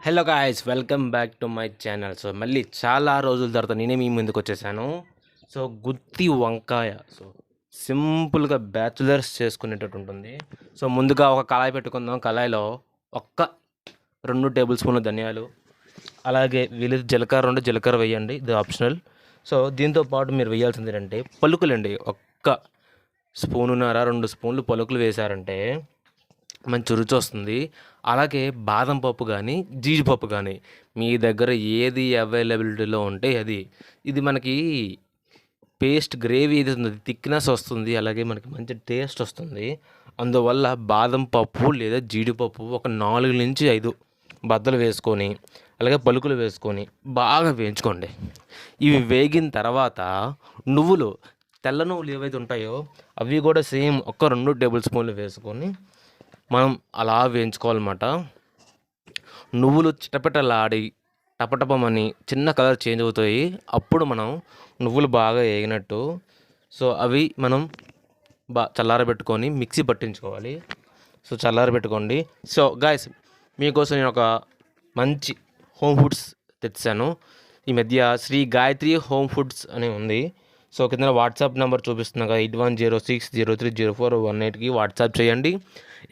Hello guys welcome back to my channel so మళ్ళీ చాలా రోజుల తర్వాత నేనే మీ ముందుకు వచ్చేసాను. సో గుత్తి వంకాయ. సో సింపుల్గా బ్యాచులర్స్ చేసుకునేటట్టు ఉంటుంది. సో ముందుగా ఒక కళాయి పెట్టుకుందాం. కళాయిలో ఒక్క రెండు టేబుల్ స్పూన్ల ధనియాలు అలాగే వీళ్ళు జీలకర్ర రెండు జీలకర్ర వేయండి. ఇది ఆప్షనల్ సో దీంతో పాటు మీరు వేయాల్సింది ఏంటంటే పలుకులండి. ఒక్క స్పూనున్నర రెండు స్పూన్లు పలుకులు వేశారంటే మంచి రుచి వస్తుంది. అలాగే బాదం పప్పు కానీ జీడిపప్పు కానీ మీ దగ్గర ఏది అవైలబిలిటీలో ఉంటే అది. ఇది మనకి పేస్ట్ గ్రేవీ ఏది ఉంది థిక్నెస్ వస్తుంది అలాగే మనకి మంచి టేస్ట్ వస్తుంది. అందువల్ల బాదం పప్పు లేదా జీడిపప్పు ఒక నాలుగు నుంచి ఐదు బద్దలు వేసుకొని అలాగే పలుకులు వేసుకొని బాగా వేయించుకోండి. ఇవి వేగిన తర్వాత నువ్వులు తెల్ల నువ్వులు ఏవైతే ఉంటాయో అవి కూడా సేమ్ ఒక రెండు టేబుల్ స్పూన్లు వేసుకొని మనం అలా వేయించుకోవాలన్నమాట. నువ్వులు చిటపటలాడి టపటపమని చిన్న కలర్ చేంజ్ అవుతాయి. అప్పుడు మనం నువ్వులు బాగా వేగినట్టు సో అవి మనం బా చల్లారబెట్టుకొని మిక్సీ పట్టించుకోవాలి. సో చల్లారబెట్టుకోండి. సో గాయస్ మీకోసం నేను ఒక మంచి హోమ్ ఫుడ్స్ తెచ్చాను. ఈ మధ్య శ్రీ గాయత్రి హోమ్ ఫుడ్స్ అని ఉంది. సో కింద వాట్సాప్ నెంబర్ చూపిస్తున్నా కదా eight one zero six zero three zero four one ఎయిట్కి వాట్సాప్ చేయండి.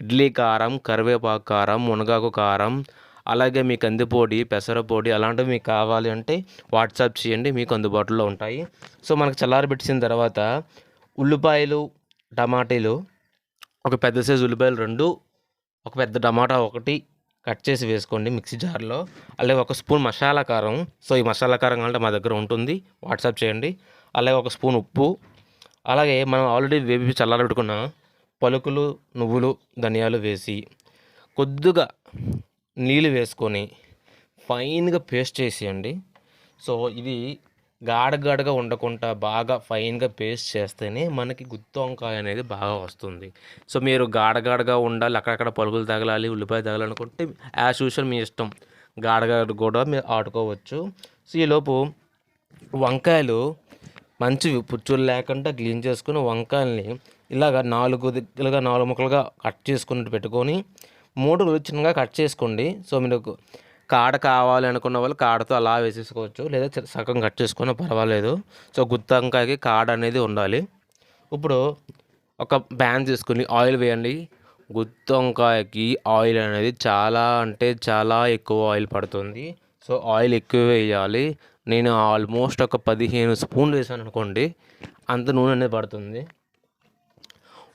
ఇడ్లీ కారం కరివేపాకు కారం మునగాకు కారం అలాగే మీ కందిపొడి పెసరపొడి అలాంటివి మీకు కావాలి అంటే వాట్సాప్ చేయండి మీకు అందుబాటులో ఉంటాయి. సో మనకు చల్లారబెట్టిన తర్వాత ఉల్లిపాయలు టమాటీలు ఒక పెద్ద సైజు ఉల్లిపాయలు రెండు ఒక పెద్ద టమాటా ఒకటి కట్ చేసి వేసుకోండి మిక్సీ జార్లో. అలాగే ఒక స్పూన్ మసాలా కారం సో ఈ మసాలా కారం అంటే మా దగ్గర ఉంటుంది వాట్సాప్ చేయండి. అలాగే ఒక స్పూన్ ఉప్పు. అలాగే మనం ఆల్రెడీ వేపి చల్లారబెట్టుకున్న పలుకులు నువ్వులు ధనియాలు వేసి కొద్దిగా నీళ్ళు వేసుకొని ఫైన్గా పేస్ట్ చేసేయండి. సో ఇది గాడగాడగా ఉండకుండా బాగా ఫైన్గా పేస్ట్ చేస్తేనే మనకి గుత్తి వంకాయ అనేది బాగా వస్తుంది. సో మీరు గాడగాడగా ఉండాలి అక్కడక్కడ పలుకులు తగలాలి ఉల్లిపాయ తగలనుకుంటే యాజ్ యూజువల్ మీ ఇష్టం. గాడగాడ కూడా మీరు ఆడుకోవచ్చు. సో ఈలోపు వంకాయలు మంచివి పుచ్చులు లేకుండా క్లీన్ చేసుకుని వంకాయల్ని ఇలాగ నాలుగు దిక్కులుగా నాలుగు ముక్కలుగా కట్ చేసుకున్నట్టు పెట్టుకొని మూడు చిన్నగా కట్ చేసుకోండి. సో మీరు కాడ కావాలి అనుకున్న వాళ్ళు కాడతో అలా వేసేసుకోవచ్చు. లేదా సగం కట్ చేసుకున్నా పర్వాలేదు. సో గుత్తి వంకాయకి కాడ అనేది ఉండాలి. ఇప్పుడు ఒక ప్యాన్ తీసుకుని ఆయిల్ వేయండి. గుత్తి వంకాయకి ఆయిల్ అనేది చాలా అంటే చాలా ఎక్కువ ఆయిల్ పడుతుంది. సో ఆయిల్ ఎక్కువ వేయాలి. నేను ఆల్మోస్ట్ ఒక పదిహేను స్పూన్లు వేసాను అనుకోండి అంత నూనె అనేది పడుతుంది.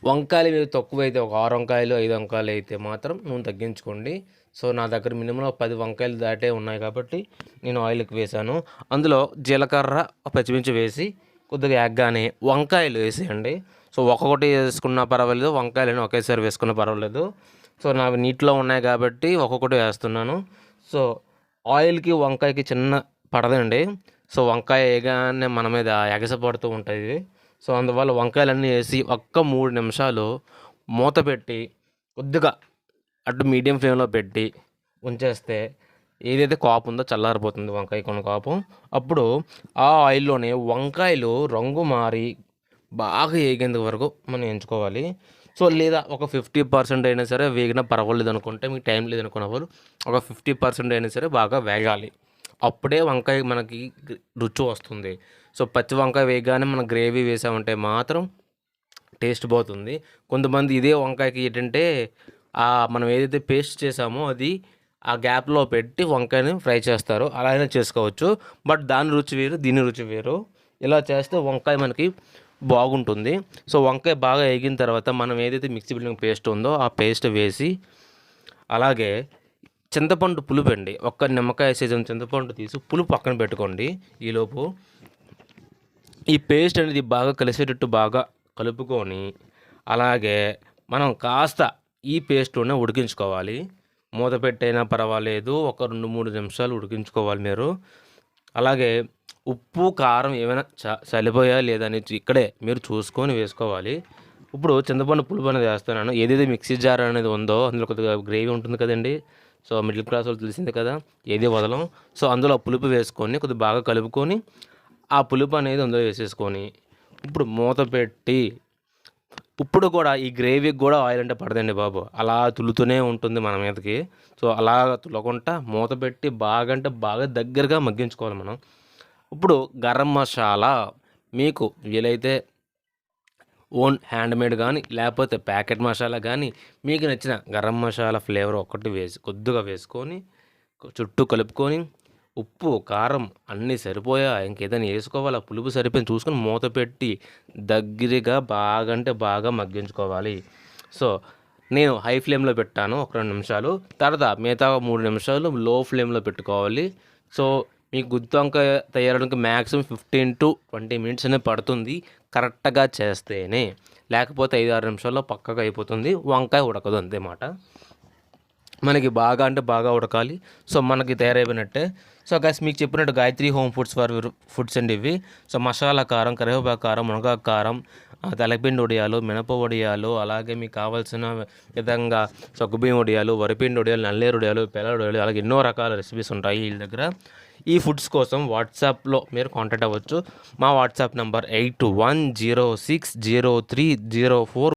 వంకాయలు మీరు తక్కువ అయితే ఒక ఆరు వంకాయలు ఐదు వంకాయలు అయితే మాత్రం నూనె తగ్గించుకోండి. సో నా దగ్గర మినిమం ఒక పది వంకాయలు దాటే ఉన్నాయి కాబట్టి నేను ఆయిల్కి వేసాను. అందులో జీలకర్ర పచ్చిమిర్చి వేసి కొద్దిగా ఎగ్గానే వంకాయలు వేసేయండి. సో ఒక్కొక్కటి వేసుకున్నా పర్వాలేదు వంకాయలను ఒకేసారి వేసుకున్నా పర్వాలేదు. సో నాకు నీటిలో ఉన్నాయి కాబట్టి ఒక్కొక్కటి వేస్తున్నాను. సో ఆయిల్కి వంకాయకి చిన్న పడదండి. సో వంకాయ వేయగానే మన మీద ఎగసపడుతూ ఉంటుంది. సో అందువల్ల వంకాయలన్నీ వేసి ఒక్క మూడు నిమిషాలు మూత పెట్టి కొద్దిగా అటు మీడియం ఫ్లేమ్లో పెట్టి ఉంచేస్తే ఏదైతే కాపు ఉందో చల్లారిపోతుంది వంకాయ కొన్న కాపు. అప్పుడు ఆ ఆయిల్లోనే వంకాయలు రంగు మారి బాగా వేగేంత వరకు మనం ఎంచుకోవాలి. సో లేదా ఒక ఫిఫ్టీ పర్సెంట్ అయినా సరే వేగినా పర్వాలేదు అనుకుంటే మీకు టైం లేదనుకున్న వాళ్ళు ఒక ఫిఫ్టీ పర్సెంట్ అయినా సరే బాగా వేగాలి. అప్పుడే వంకాయ మనకి రుచి వస్తుంది. సో పచ్చి వంకాయ వేయగానే మనం గ్రేవీ వేసామంటే మాత్రం టేస్ట్ పోతుంది. కొంతమంది ఇదే వంకాయకి ఏంటంటే మనం ఏదైతే పేస్ట్ చేసామో అది ఆ గ్యాప్లో పెట్టి వంకాయని ఫ్రై చేస్తారు. అలానే చేసుకోవచ్చు. బట్ దాని రుచి వేరు దీని రుచి వేరు. ఇలా చేస్తే వంకాయ మనకి బాగుంటుంది. సో వంకాయ బాగా వేగిన తర్వాత మనం ఏదైతే మిక్సీ బిల్డింగ్ పేస్ట్ ఉందో ఆ పేస్ట్ వేసి అలాగే చింతపండు పులుపు అండి. ఒక్క నిమ్మకాయ సీజన్ చింతపండు తీసి పులుపు పక్కన పెట్టుకోండి. ఈలోపు ఈ పేస్ట్ అనేది బాగా కలిసేటట్టు బాగా కలుపుకొని అలాగే మనం కాస్త ఈ పేస్ట్లోనే ఉడికించుకోవాలి. మూత పెట్టైనా పర్వాలేదు. ఒక రెండు మూడు నిమిషాలు ఉడికించుకోవాలి మీరు. అలాగే ఉప్పు కారం ఏమైనా చ సరిపోయా లేదని ఇక్కడే మీరు చూసుకొని వేసుకోవాలి. ఇప్పుడు చింతపండు పులుపు అనేది వేస్తున్నాను. ఏదైతే మిక్సీ జార్ అనేది ఉందో అందులో కొద్దిగా గ్రేవీ ఉంటుంది కదండి. సో మిడిల్ క్లాస్ వాళ్ళు తెలిసిందే కదా ఏది వదలం. సో అందులో పులుపు వేసుకొని కొద్దిగా బాగా కలుపుకొని ఆ పులుపు అనేది అందులో వేసేసుకొని ఇప్పుడు మూత పెట్టి ఇప్పుడు కూడా ఈ గ్రేవీకి కూడా ఆయిల్ అంటే పడదండి బాబు. అలా తులుతూనే ఉంటుంది మన మీదకి. సో అలా తులకుండా మూత పెట్టి బాగా అంటే బాగా దగ్గరగా మగ్గించుకోవాలి మనం. ఇప్పుడు గరం మసాలా మీకు వీలైతే ఓన్ హ్యాండ్మేడ్ కానీ లేకపోతే ప్యాకెట్ మసాలా కానీ మీకు నచ్చిన గరం మసాలా ఫ్లేవర్ ఒకటి వేసి కొద్దిగా వేసుకొని చుట్టూ కలుపుకొని ఉప్పు కారం అన్నీ సరిపోయా ఇంకేదైనా వేసుకోవాలా పులుపు సరిపోయింది చూసుకొని మూత పెట్టి దగ్గరగా బాగా అంటే బాగా మగ్గించుకోవాలి. సో నేను హై ఫ్లేమ్లో పెట్టాను ఒక రెండు నిమిషాలు. తర్వాత మిగతా మూడు నిమిషాలు లో ఫ్లేమ్లో పెట్టుకోవాలి. సో మీకు గుత్తి వంకాయ తయారడానికి maximum fifteen to twenty minutes అనేది పడుతుంది కరెక్ట్గా చేస్తేనే. లేకపోతే ఐదు ఆరు నిమిషాల్లో పక్కగా అయిపోతుంది. వంకాయ ఉడకదు అంతే మాట. మనకి బాగా అంటే బాగా ఉడకాలి. సో మనకి తయారైపోయినట్టే. సో గైస్ మీకు చెప్పినట్టు Gayathri home foods for foods అండి ఇవి. సో మసాలా కారం కరివేపాకు కారం మునగాకు కారం తలపిండి వడియాలు మినప వడియాలు అలాగే మీకు కావాల్సిన విధంగా సగ్గుబియ్యం వడియాలు వరిపిండి వడియాలు నల్లేరు వడియాలు పెళ్ళ వడియాలు అలాగే ఎన్నో రకాల రెసిపీస్ ఉంటాయి వీళ్ళ దగ్గర. ఈ ఫుడ్స్ కోసం వాట్సాప్లో మీరు కాంటాక్ట్ అవ్వచ్చు. మా WhatsApp number eight one zero six zero three zero four